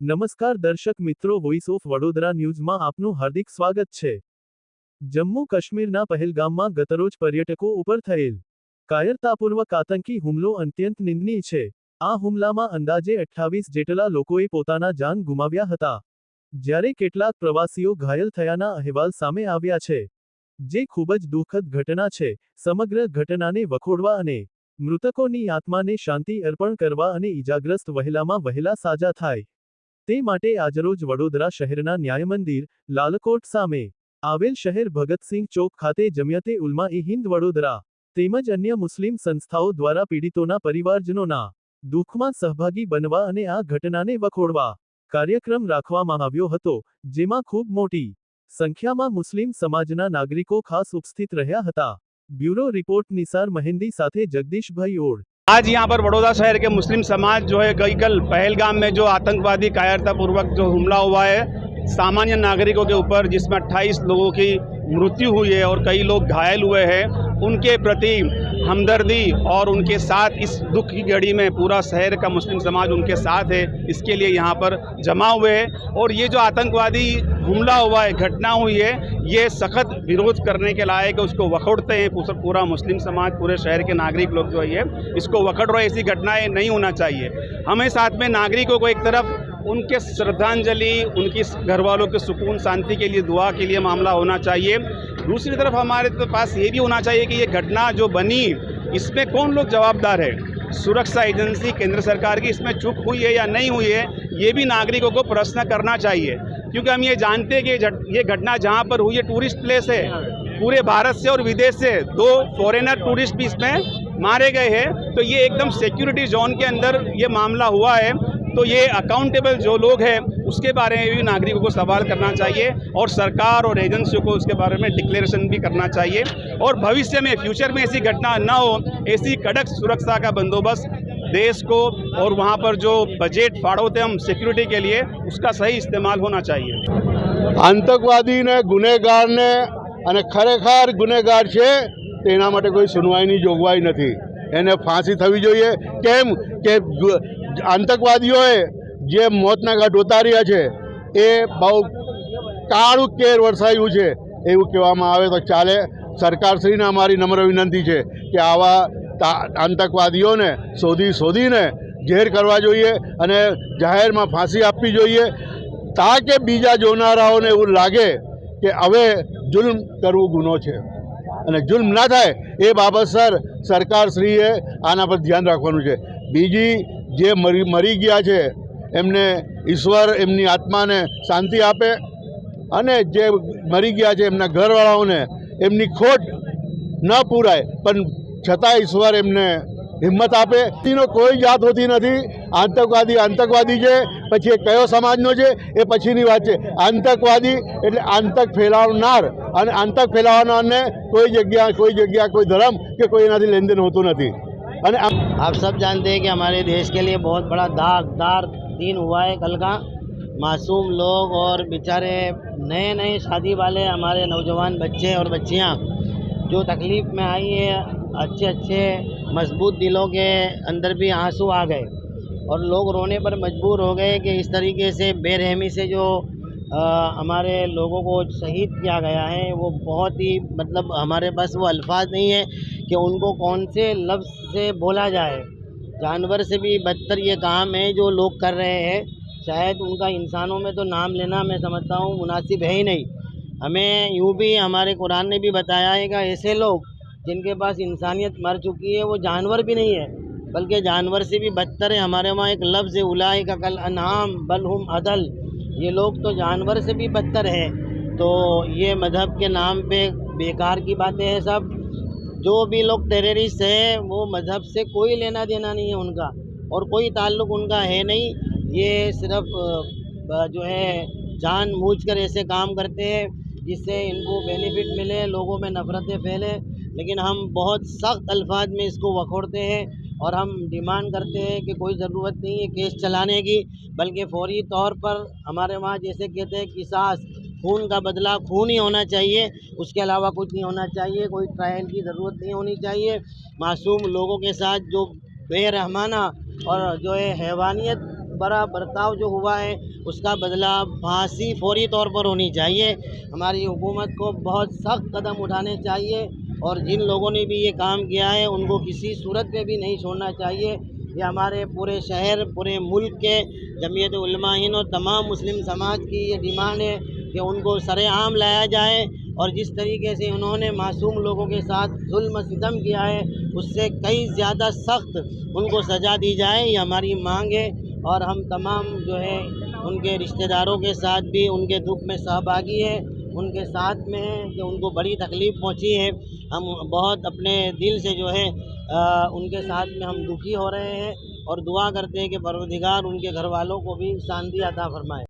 નમસ્કાર દર્શક મિત્રો વોઇસ ઓફ વડોદરા ન્યૂઝમાં આપનું હાર્દિક સ્વાગત છે. જમ્મુ કાશ્મીરના પહેલગામમાં ગતરોજ પર્યટકો ઉપર થયેલ કાયરતાપૂર્વક આતંકી હુમલો અત્યંત નિંદનીય છે. આ હુમલામાં અંદાજે અઠ્ઠાવીસ જેટલા લોકોએ પોતાના જાન ગુમાવ્યા હતા. જ્યારે કેટલાક પ્રવાસીઓ ઘાયલ થયાના અહેવાલ સામે આવ્યા છે. જે ખૂબ જ દુઃખદ ઘટના છે. સમગ્ર ઘટનાને વખોડવા અને મૃતકોની આત્માને શાંતિ અર્પણ કરવા અને ઈજાગ્રસ્ત વહેલામાં વહેલા સાજા થાય. તે માટે આજરોજ વડોદરા શહેરના ન્યાયમંદિર, લાલકોટ સામે આવેલ શહેર ભગતસિંહ ચોક ખાતે જમિયતે ઉલમા એ હિન્દ વડોદરા તેમજ અન્ય મુસ્લિમ સંસ્થાઓ દ્વારા પીડિતોના પરિવારજનોના દુઃખમાં સહભાગી બનવા અને આ ઘટનાને વખોડવા કાર્યક્રમ રાખવામાં આવ્યો હતો, જેમાં ખૂબ મોટી સંખ્યામાં મુસ્લિમ સમાજના નાગરિકો ખાસ ઉપસ્થિત રહ્યા હતા. બ્યુરો રિપોર્ટ નિસાર મહેંદી સાથે જગદીશભાઈ ઓડ आज यहाँ पर बड़ौदा शहर के मुस्लिम समाज जो है कई कल पहलगाम में जो आतंकवादी कायरतापूर्वक जो हमला हुआ है, सामान्य नागरिकों के ऊपर, जिसमें 28 लोगों की मृत्यु हुई है और कई लोग घायल हुए हैं, उनके प्रति हमदर्दी और उनके साथ इस दुख की घड़ी में पूरा शहर का मुस्लिम समाज उनके साथ है, इसके लिए यहाँ पर जमा हुए हैं। और ये जो आतंकवादी हमला हुआ है, घटना हुई है, ये सख्त विरोध करने के लायक है, उसको वखोड़ते हैं पूरा मुस्लिम समाज, पूरे शहर के नागरिक लोग जो है इसको वखड़ रहे ऐसी घटनाएँ नहीं होना चाहिए। हमें साथ में नागरिकों को एक तरफ़ उनके श्रद्धांजलि, उनकी घर वालों के सुकून, शांति के लिए, दुआ के लिए मामला होना चाहिए। दूसरी तरफ़ हमारे तो पास ये भी होना चाहिए कि ये घटना जो बनी, इसमें कौन लोग जवाबदार है? सुरक्षा एजेंसी, केंद्र सरकार की इसमें चूक हुई है या नहीं हुई है, ये भी नागरिकों को प्रश्न करना चाहिए। क्योंकि हम ये जानते हैं कि ये घटना जहाँ पर हुई है टूरिस्ट प्लेस है। पूरे भारत से और विदेश से दो फॉरेनर टूरिस्ट भी इसमें मारे गए हैं। तो ये एकदम सिक्योरिटी जोन के अंदर ये मामला हुआ है। तो ये अकाउंटेबल जो लोग हैं उसके बारे में भी नागरिकों को सवाल करना चाहिए और सरकार और एजेंसियों को उसके बारे में डिक्लेरेशन भी करना चाहिए और भविष्य में फ्यूचर में ऐसी घटना न हो ऐसी कड़क सुरक्षा का बंदोबस्त देश को और वहाँ पर जो बजट फाड़ोते हम सिक्योरिटी के लिए उसका सही इस्तेमाल होना चाहिए આતંકવાદીને ગુનેગારને અને ખરેખર ગુનેગાર છે તેના માટે કોઈ સુનવાઈની જોગવાઈ નથી એને ફાંસી થવી જોઈએ કેમ કે ગુ- આતંકવાદીઓએ જે મોતના ઘાટ ઉતાર્યા છે, એ બહુ કાળું કેર વરસાયું છે, એવું કહેવામાં આવે તો ચાલે. સરકારશ્રીને અમારી નમ્ર વિનંતી છે કે આવા આતંકવાદીઓને શોધી શોધીને ઘેર કરવા જોઈએ અને જાહેરમાં ફાંસી આપવી જોઈએ, તાકે બીજા જોનારાઓને એવું લાગે કે હવે જુલ્મ કરવું ગુનો છે. અને જુલ્મ ના થાય એ બાબત સર સરકારશ્રીએ આના પર ધ્યાન રાખવાનું છે. બીજી જે મરી મરી ગયા છે એમને ઈશ્વર એમની આત્માને શાંતિ આપે અને જે મરી ગયા છે એમના ઘરવાળાઓને એમની ખોટ ન પૂરાય પણ છતાં ઈશ્વર એમને હિંમત આપે એનો કોઈ જાત હોતી નથી આતંકવાદી આતંકવાદી છે પછી એ કયો સમાજનો છે એ પછીની વાત છે આતંકવાદી એટલે આતંક ફેલાવનાર અને આતંક ફેલાવનારને કોઈ જગ્યા કોઈ જગ્યા કોઈ ધર્મ કે કોઈ એનાથી લેનદેન હોતું નથી અને આમ आप सब जानते हैं कि हमारे देश के लिए बहुत बड़ा दागदार दिन हुआ है कल का। मासूम लोग और बेचारे नए नए शादी वाले हमारे नौजवान बच्चे और बच्चियाँ जो तकलीफ़ में आई है अच्छे अच्छे मज़बूत दिलों के अंदर भी आँसू आ गए और लोग रोने पर मजबूर हो गए कि इस तरीके से बेरहमी से जो अ, हमारे लोगों को शहीद किया गया है वो बहुत ही मतलब हमारे पास वो अल्फाज नहीं है कि उनको कौन से लफ्ज़ से बोला जाए। जानवर से भी बदतर ये काम है जो लोग कर रहे हैं। शायद उनका इंसानों में तो नाम लेना मैं समझता हूँ मुनासिब है ही नहीं। हमें यूँ भी हमारे कुरान ने भी बताया है कि ऐसे लोग जिनके पास इंसानियत मर चुकी है, वो जानवर भी नहीं है। बल्कि जानवर से भी बदतर है। हमारे वहाँ एक लफ्ज़ उलाई का कल अनाम बलहुम अदल। ये लोग तो जानवर से भी बदतर है। तो ये मज़हब के नाम पे बेकार की बातें हैं सब। जो भी लोग टेररिस्ट हैं, वो मज़हब से कोई लेना देना नहीं है उनका और कोई ताल्लुक़ उनका है नहीं। ये सिर्फ़ जो है जान बूझ कर ऐसे काम करते हैं जिससे इनको बेनिफिट मिले, लोगों में नफ़रतें फैले। लेकिन हम बहुत सख्त अल्फाज में इसको वखोड़ते हैं और हम डिमांड करते हैं कि कोई ज़रूरत नहीं है केस चलाने की, बल्कि फौरी तौर पर हमारे वहाँ जैसे कहते हैं किसास खून का बदला खून ही होना चाहिए, उसके अलावा कुछ नहीं होना चाहिए, कोई ट्रायल की ज़रूरत नहीं होनी चाहिए। मासूम लोगों के साथ जो बेरहमाना और जो है हैवानियत बड़ा बर्ताव जो हुआ है, उसका बदला फांसी फौरी तौर पर होनी चाहिए। हमारी हुकूमत को बहुत सख्त कदम उठाने चाहिए और जिन लोगों ने भी ये काम किया है, उनको किसी सूरत में भी नहीं छोड़ना चाहिए। ये हमारे पूरे शहर, पूरे मुल्क के जमीयत उलमा और तमाम मुस्लिम समाज की ये डिमांड है कि उनको सरेआम लाया जाए और जिस तरीके से उन्होंने मासूम लोगों के साथ जुल्म सितम किया है उससे कई ज़्यादा सख्त उनको सज़ा दी जाए ये हमारी मांग है। और हम तमाम जो है उनके रिश्तेदारों के साथ भी उनके दुख में सहभागी है उनके साथ में हैं कि उनको बड़ी तकलीफ़ पहुँची है। हम बहुत अपने दिल से जो है आ, उनके साथ में हम दुखी हो रहे हैं और दुआ करते हैं कि परवदिगार उनके घर वालों को भी शांति अता फरमाए।